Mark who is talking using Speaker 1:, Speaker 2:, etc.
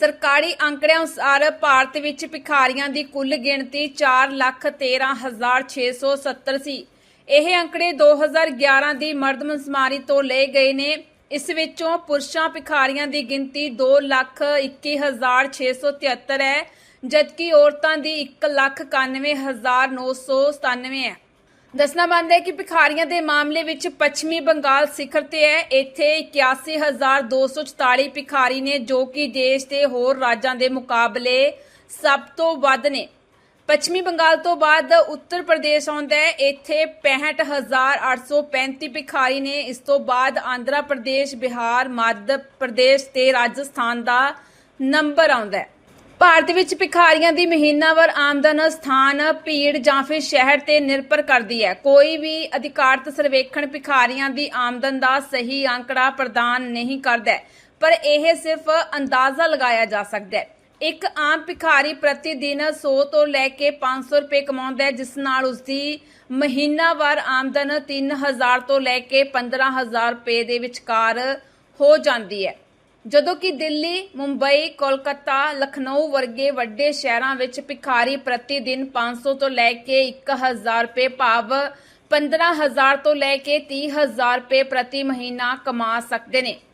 Speaker 1: ਸਰਕਾਰੀ ਅੰਕੜਿਆਂ ਅਨੁਸਾਰ ਭਾਰਤ ਵਿੱਚ ਭਿਖਾਰੀਆਂ ਦੀ ਕੁੱਲ ਗਿਣਤੀ 413670 ਸੀ ਇਹ ਅੰਕੜੇ 2011 ਦੀ ਮਰਦਮਸਮਾਰੀ ਤੋਂ ਲਏ ਗਏ ਨੇ। ਇਸ ਵਿੱਚੋਂ ਪੁਰਸ਼ਾਂ ਭਿਖਾਰੀਆਂ ਦੀ ਗਿਣਤੀ 221673 ਹੈ, ਜਦਕਿ ਔਰਤਾਂ ਦੀ 191997 ਹੈ। ਦੱਸਣਾ ਬੰਦ ਹੈ ਕਿ ਭਿਖਾਰੀਆਂ ਦੇ ਮਾਮਲੇ ਵਿੱਚ ਪੱਛਮੀ ਬੰਗਾਲ ਸਿਖਰ ਤੇ ਹੈ। ਇੱਥੇ 81244 ਭਿਖਾਰੀ ਨੇ ਜੋ ਕਿ ਦੇਸ਼ ਦੇ ਹੋਰ ਰਾਜਾਂ ਦੇ ਮੁਕਾਬਲੇ ਸਭ ਤੋਂ ਵੱਧ ਨੇ। ਪੱਛਮੀ ਬੰਗਾਲ ਤੋਂ ਬਾਅਦ ਉੱਤਰ ਪ੍ਰਦੇਸ਼ ਆਉਂਦਾ ਹੈ। ਇੱਥੇ 65835 ਭਿਖਾਰੀ ਨੇ। ਇਸ ਤੋਂ ਬਾਅਦ ਆਂਧਰਾ ਪ੍ਰਦੇਸ਼, ਬਿਹਾਰ, ਮੱਧ ਪ੍ਰਦੇਸ਼ ਤੇ ਰਾਜਸਥਾਨ ਦਾ ਨੰਬਰ ਆਉਂਦਾ ਹੈ। ਭਾਰਤ ਵਿੱਚ ਭਿਖਾਰੀਆਂ ਦੀ ਮਹੀਨਾਵਾਰ ਆਮਦਨ ਸਥਾਨ, ਭੀੜ ਜਾਂ ਫਿਰ ਸ਼ਹਿਰ ਤੇ ਨਿਰਭਰ ਕਰਦੀ ਹੈ। ਕੋਈ ਵੀ ਅਧਿਕਾਰਤ ਸਰਵੇਖਣ ਭਿਖਾਰੀਆਂ ਦੀ ਆਮਦਨ ਦਾ ਸਹੀ ਅੰਕੜਾ ਪ੍ਰਦਾਨ ਨਹੀਂ ਕਰਦਾ ਪਰ ਇਹ ਸਿਰਫ ਅੰਦਾਜ਼ਾ ਲਗਾਇਆ ਜਾ ਸਕਦਾ ਹੈ। ਇੱਕ ਆਮ ਭਿਖਾਰੀ ਪ੍ਰਤੀ ਦਿਨ 100 ਤੋਂ ਲੈ ਕੇ 500 ਰੁਪਏ ਕਮਾਉਂਦਾ ਹੈ, ਜਿਸ ਨਾਲ ਉਸਦੀ ਮਹੀਨਾਵਾਰ ਆਮਦਨ 3000 ਤੋਂ ਲੈ ਕੇ 15000 ਰੁਪਏ ਦੇ ਵਿਚਕਾਰ ਹੋ ਜਾਂਦੀ ਹੈ। ਜਦੋਂ ਕਿ ਦਿੱਲੀ, ਮੁੰਬਈ, ਕੋਲਕਾਤਾ, ਲਖਨਊ ਵਰਗੇ ਵੱਡੇ ਸ਼ਹਿਰਾਂ ਵਿੱਚ ਭਿਖਾਰੀ ਪ੍ਰਤੀ ਦਿਨ 500 ਤੋਂ ਲੈ ਕੇ 1000 ਰੁਪਏ ਭਾਵ 15000 ਤੋਂ ਲੈ ਕੇ 30000 ਰੁਪਏ ਪ੍ਰਤੀ ਮਹੀਨਾ ਕਮਾ ਸਕਦੇ ਨੇ।